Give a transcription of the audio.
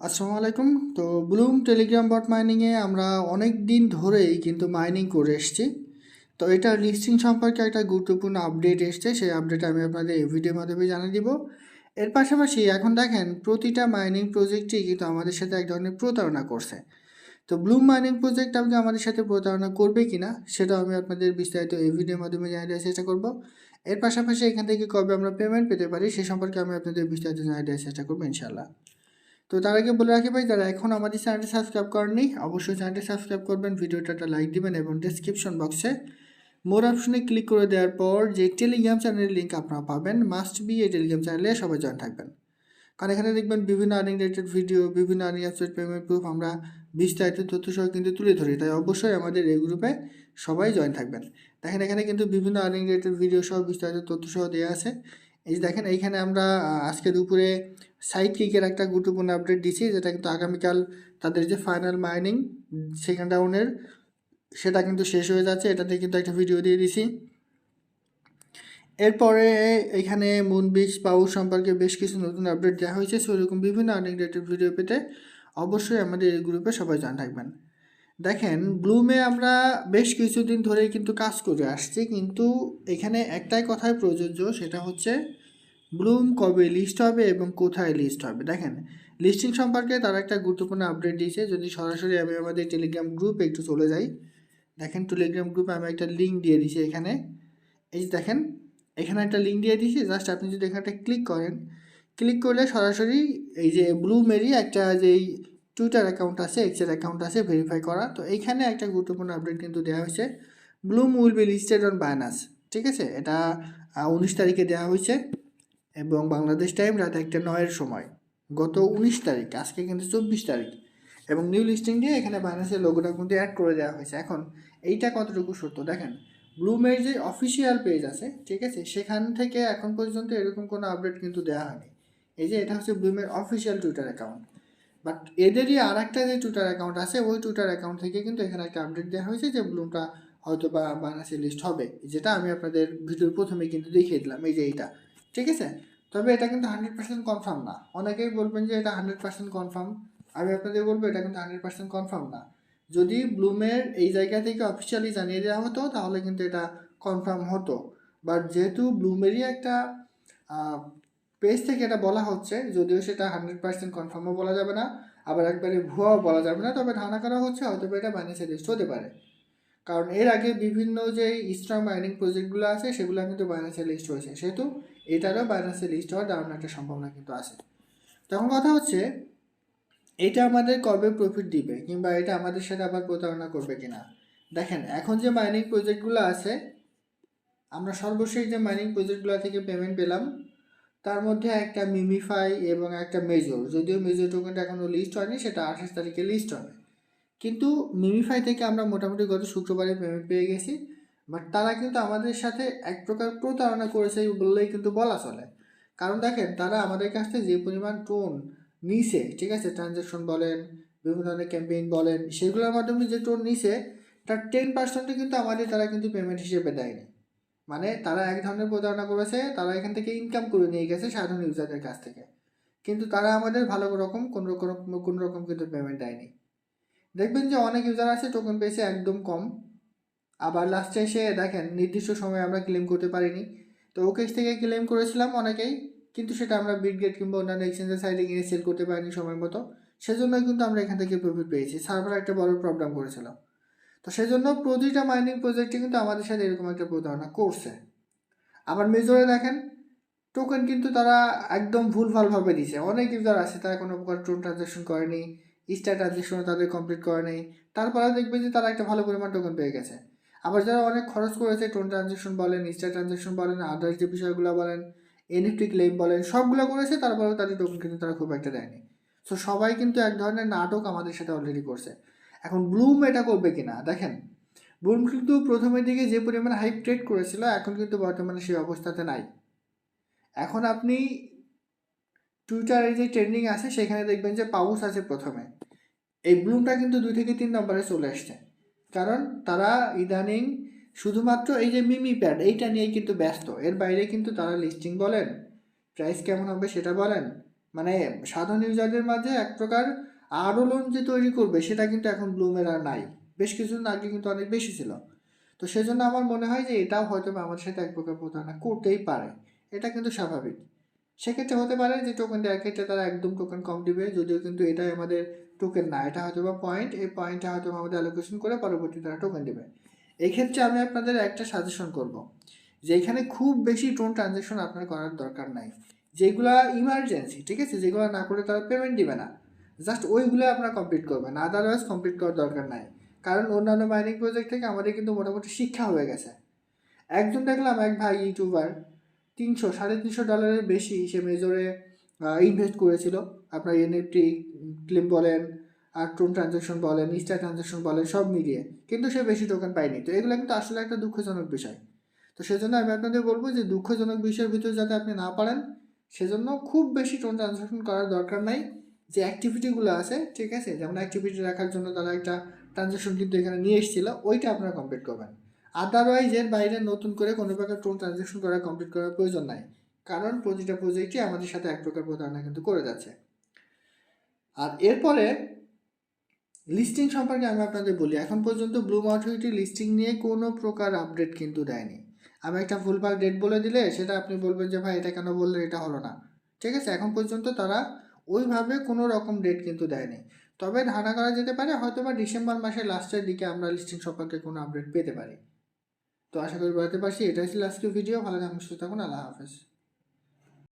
আসসালামু আলাইকুম। তো ব্লুম টেলিগ্রাম বট মাইনিংয়ে আমরা অনেক দিন ধরেই কিন্তু মাইনিং করে এসেছি। তো এটা লিস্টিং সম্পর্কে একটা গুরুত্বপূর্ণ আপডেট এসছে, সেই আপডেট আমি আপনাদের এই ভিডিওর মাধ্যমে জানিয়ে দিব। এর পাশাপাশি এখন দেখেন, প্রতিটা মাইনিং প্রজেক্টই কিন্তু আমাদের সাথে এক ধরনের প্রতারণা করছে। তো ব্লুম মাইনিং প্রজেক্ট আমাকে আমাদের সাথে প্রতারণা করবে কি না সেটাও আমি আপনাদের বিস্তারিত এই ভিডিওর মাধ্যমে জানিয়ে দেওয়ার চেষ্টা করব। এর পাশাপাশি এখান থেকে কবে আমরা পেমেন্ট পেতে পারি, সে সম্পর্কে আমি আপনাদের বিস্তারিত জানিয়ে দেওয়ার চেষ্টা করব ইনশাল্লাহ তো তার আগে বলে রাখি ভাই, যারা এখন আমাদের চ্যানেলটি সাবস্ক্রাইব করেননি, অবশ্যই চ্যানেলটি সাবস্ক্রাইব করবেন। ভিডিওটা একটা লাইক দিবেন এবং ডিসক্রিপশন বক্সে মোর অপশনে ক্লিক করে দেওয়ার পর যে টেলিগ্রাম চ্যানেলের লিঙ্ক আপনারা পাবেন মাস্ট বি এই টেলিগ্রাম চ্যানেলে সবাই জয়েন থাকবেন। কারণ এখানে দেখবেন বিভিন্ন আর্নিং রিলেটেড ভিডিও বিভিন্ন আর্নিং অ্যাপসেট পেমেন্ট প্রুফ আমরা বিস্তারিত তথ্য সহ কিন্তু তুলে ধরি। তাই অবশ্যই আমাদের এই গ্রুপে সবাই জয়েন থাকবেন। দেখেন এখানে কিন্তু বিভিন্ন আর্নিং রিলেটেড ভিডিও সহ বিস্তারিত তথ্য সহ দেওয়া আছে। এই দেখেন, এইখানে আমরা আজকে দুপুরে সাইড কিকের একটা গুরুত্বপূর্ণ আপডেট দিছি, যেটা কিন্তু আগামীকাল তাদের যে ফাইনাল মাইনিং সেকেন্ড রাউন্ডের সেটা কিন্তু শেষ হয়ে যাচ্ছে। এটাতে কিন্তু একটা ভিডিও দিয়ে দিছি। এরপরে এখানে মুন বিচ পাউচ সম্পর্কে বেশ কিছু নতুন আপডেট দেওয়া হয়েছে সেরকম বিভিন্ন আর্নিং রিলেটেড ভিডিও পেতে অবশ্যই আমাদের এই গ্রুপে সবাই জয়েন থাকবেন। দেখেন ব্লুমে আমরা বেশ কিছুদিন ধরে কিন্তু কাজ করে আসছি, কিন্তু এখানে একটাই কথাই প্রযোজ্য, সেটা হচ্ছে ব্লুম কবে লিস্ট হবে এবং কোথায় লিস্ট হবে? দেখেন লিস্টিং সম্পর্কে তারা একটা গুরুত্বপূর্ণ আপডেট দিয়েছে। যদি সরাসরি আমি আমাদের টেলিগ্রাম গ্রুপে একটু চলে যাই, দেখেন টেলিগ্রাম গ্রুপে আমি একটা লিঙ্ক দিয়ে দিয়েছি এখানে। এই যে দেখেন, এখানে একটা লিঙ্ক দিয়ে দিয়েছি। জাস্ট আপনি যদি এখানটা ক্লিক করেন ক্লিক করলে সরাসরি এই যে ব্লুমেরই একটা যেই টুইটার অ্যাকাউন্ট আছে এক্সের অ্যাকাউন্ট আছে ভেরিফাই করা। তো এইখানে একটা গুরুত্বপূর্ণ আপডেট কিন্তু দেওয়া হয়েছে। Bloom will be listed on Binance ঠিক আছে? এটা উনিশ তারিখে দেওয়া হয়েছে। এবং বাংলাদেশ টাইম রাত একটা নয়ের সময়। গত উনিশ তারিখ, আজকে কিন্তু চব্বিশ তারিখ। এবং নিউ লিস্টিং দিয়ে এখানে বাইনাসের লোগোটা কিন্তু অ্যাড করে দেওয়া হয়েছে। এখন এইটা কতটুকু সত্য? দেখেন ব্লুমের যে অফিসিয়াল পেজ আছে, ঠিক আছে, সেখান থেকে এখন পর্যন্ত এরকম কোনো আপডেট কিন্তু দেওয়া হয়নি। এই যে এটা হচ্ছে ব্লুমের অফিসিয়াল টুইটার অ্যাকাউন্ট বাট এদেরই আর একটা যে টুইটার অ্যাকাউন্ট আছে, ওই টুইটার অ্যাকাউন্ট থেকে কিন্তু এখানে একটা আপডেট দেওয়া হয়েছে যে ব্লুমটা হয়তো বা বানাসে লিস্ট হবে। যেটা আমি আপনাদের ভিডিওর প্রথমে কিন্তু দেখিয়ে দিলাম। এই যে এইটা। ঠিক আছে? তবে এটা কিন্তু হান্ড্রেড পার্সেন্ট কনফার্ম না। অনেকেই বলবেন যে এটা হান্ড্রেড পার্সেন্ট কনফার্ম আমি আপনাদের বলব, এটা কিন্তু হান্ড্রেড পার্সেন্ট কনফার্ম না। যদি ব্লুমের এই জায়গা থেকে অফিসিয়ালি জানিয়ে দেওয়া হতো, তাহলে কিন্তু এটা কনফার্ম হতো। বাট যেহেতু ব্লুমেরই একটা পেজ থেকে এটা বলা হচ্ছে, যদিও সেটা হান্ড্রেড পার্সেন্ট কনফার্মও বলা যাবে না, আবার একবারে ভুয়াও বলা যাবে না, তবে ধারণা করা হচ্ছে হয়তো এটা বাইনাসে লিস্ট হতে পারে। কারণ এর আগে বিভিন্ন যে স্ট্রং মাইনিং প্রজেক্টগুলো আছে, সেগুলো কিন্তু বাইনাসে লিস্ট হয়েছে। সেহেতু এটারও বাইনাসে লিস্ট হওয়ার দারুণ একটা সম্ভাবনা কিন্তু আছে। তখন কথা হচ্ছে, এটা আমাদের কবে প্রফিট দিবে কিংবা এটা আমাদের সাথে আবার প্রতারণা করবে কিনা? দেখেন, এখন যে মাইনিং প্রজেক্টগুলো আছে, আমরা সর্বশেষ যে মাইনিং প্রজেক্টগুলো থেকে পেমেন্ট পেলাম, তার মধ্যে একটা মিমিফাই এবং একটা মেজর যদিও মেজর টোকেনটা এখনও লিস্ট হয়নি, সেটা আঠাশ তারিখে লিস্ট হবে। কিন্তু মিমিফাই থেকে আমরা মোটামুটি গত শুক্রবারে পেমেন্ট পেয়ে গেছি। বাট তারা কিন্তু আমাদের সাথে এক প্রকার প্রতারণা করেছে বললেই কিন্তু বলা চলে। কারণ দেখেন, তারা আমাদের কাছ থেকে যে পরিমাণ টোন নিছে, ঠিক আছে ট্রানজ্যাকশন বলেন, বিভিন্ন ধরনের ক্যাম্পেইন বলেন, সেগুলোর মাধ্যমে যে টোন নিছে, তার টেন পার্সেন্টও কিন্তু আমাদের তারা কিন্তু পেমেন্ট হিসেবে দেয়নি। মানে তারা এক ধরনের প্রতারণা করেছে, তারা এখান থেকে ইনকাম করে নিয়ে গেছে সাধারণ ইউজারদের কাছ থেকে। কিন্তু তারা আমাদের ভালো রকম কোনো রকম কোনো রকম কিন্তু পেমেন্ট দেয়নি। দেখবেন যে অনেক ইউজার আছে টোকেন পেয়েছে একদম কম। আবার লাস্টে এসে দেখেন, নির্দিষ্ট সময়ে আমরা ক্লেম করতে পারিনি। তো ওকেশ থেকে ক্লেম করেছিলাম অনেকেই, কিন্তু সেটা আমরা বিটগেট কিংবা অন্যান্য এক্সচেঞ্জের সাইডে গিয়ে সেল করতে পারিনি সময় মতো। সেজন্য কিন্তু আমরা এখান থেকে প্রফিট পেয়েছি। সার্ভার একটা বড় প্রবলেম করেছিল। তো সেজন্য প্রতিটা মাইনিং প্রজেক্টে কিন্তু আমাদের সাথে এরকম একটা প্রতারণা করছে। আবার মেজরে দেখেন টোকেন কিন্তু তারা একদম ভুলভালভাবে দিছে। অনেক ইউজার আছে, তারা কোনো প্রকার টোন ট্রানজ্যাকশন করেনি স্টার ট্রানজ্যাকশনও তাদের কমপ্লিট করে নেই তারপরে দেখবে যে তারা একটা ভালো পরিমাণ টোকেন পেয়ে গেছে। আবার যারা অনেক খরচ করেছে, টোন ট্রানজ্যাকশন বলেন স্টার ট্রানজ্যাকশন বলেন, আদার্স যে বিষয়গুলো বলেন, এনএফটি ক্লেম বলেন, সবগুলো করেছে, তারপরেও তাদের টোকেন কিন্তু তারা খুব একটা দেয়নি। সো সবাই কিন্তু এক ধরনের নাটক আমাদের সাথে অলরেডি করছে। এখন ব্লুম এটা করবে কিনা? দেখেন ব্লুম কিন্তু প্রথমের দিকে যে পরিমাণে হাইপ ট্রেড করেছিল, এখন কিন্তু বর্তমানে সেই অবস্থাতে নাই। এখন আপনি টুইটারে যে ট্রেন্ডিং আছে, সেখানে দেখবেন যে পাউস আছে প্রথমে। এই ব্লুমটা কিন্তু দুই থেকে তিন নম্বরে চলে আসছে কারণ তারা ইদানিং শুধুমাত্র এই যে মিমি প্যাড, এইটা নিয়েই কিন্তু ব্যস্ত। এর বাইরে কিন্তু তারা লিস্টিং বলেন, প্রাইস কেমন হবে সেটা বলেন। মানে সাধারণ ইউজারদের মাঝে এক প্রকার আলোড়ন যে তৈরি করবে, সেটা কিন্তু এখন ব্লুমের আর নাই। বেশ কিছুদিন আগে কিন্তু অনেক বেশি ছিল। তো সেজন্য আমার মনে হয় যে এটাও হয়তো বা আমার সাথে এক প্রকার প্রতারণা করতেই পারে। এটা কিন্তু স্বাভাবিক। সেক্ষেত্রে হতে পারে যে টোকেন দেওয়ার ক্ষেত্রে তারা একদম টোকেন কম দিবে, যদিও কিন্তু এটাই আমাদের টোকেন না, এটা হয়তো বা পয়েন্ট এই পয়েন্টটা হয়তো আমাদের অ্যালোকেশন করে পরবর্তী তারা টোকেন দেবে। এক্ষেত্রে আমি আপনাদের একটা সাজেশন করব, যে এখানে খুব বেশি টোন ট্রানজ্যাকশন আপনার করার দরকার নাই। যেগুলো ইমার্জেন্সি ঠিক আছে? যেগুলো না করে তারা পেমেন্ট দিবে না। জাস্ট ওইগুলো আপনারা কমপ্লিট করবেন আদারওয়াইজ কমপ্লিট করার দরকার নাই। কারণ অন্যান্য মাইনিং প্রজেক্ট থেকে আমাদের কিন্তু মোটামুটি শিক্ষা হয়ে গেছে। একজন দেখলাম, এক ভাই ইউটিউবার তিনশো, সাড়ে তিনশো ডলারের বেশি, সে মেজরে ইনভেস্ট করেছিল। আপনার এনএফটি ক্লেম বলেন, আর ট্রোন ট্রানজাকশন বলেন ইস্টার ট্রানজাকশন বলেন, সব মিলিয়ে। কিন্তু সে বেশি টোকেন পায়নি। তো এগুলো কিন্তু আসলে একটা দুঃখজনক বিষয়। তো সেজন্য আমি আপনাদের বলব যে দুঃখজনক বিষয়ের ভিতরে যাতে আপনি না পারেন সেজন্য খুব বেশি টোন ট্রানজাকশন করার দরকার নাই। যে অ্যাক্টিভিটিগুলো আছে, ঠিক আছে? যেমন অ্যাক্টিভিটি রাখার জন্য তারা একটা ট্রানজাকশন কিন্তু এখানে নিয়ে এসেছিল, ওইটা আপনারা কমপ্লিট করবেন। আদারওয়াইজ এর বাইরে নতুন করে কোনো প্রকার টোন ট্রানজাকশন করা কমপ্লিট করার প্রয়োজন নাই। কারণ প্রতিটা প্রজেক্টই আমাদের সাথে এক প্রকার প্রতারণা কিন্তু করে যাচ্ছে। আর এরপরে লিস্টিং সম্পর্কে আমি আপনাদের বলি, এখন পর্যন্ত ব্লুম অথরিটি লিস্টিং নিয়ে কোনো প্রকার আপডেট কিন্তু দেয়নি। আমি একটা ভুলভাল ডেট বলে দিলে সেটা আপনি বলবেন যে, ভাই, এটা কেন বললেন? এটা হলো না। ঠিক আছে? এখন পর্যন্ত তারা ওইভাবে কোনো রকম ডেট কিন্তু দেয়নি। তবে ধারণা করা যেতে পারে হয়তো বা ডিসেম্বর মাসের লাস্টের দিকে আমরা লিস্টিং সম্পর্কে কোনো আপডেট পেতে পারি। তো আশা করি বলতে পারছি। এটাই ছিল আজকের ভিডিও ভালো থাকুন, সুস্থ থাকুন। আল্লাহ হাফেজ।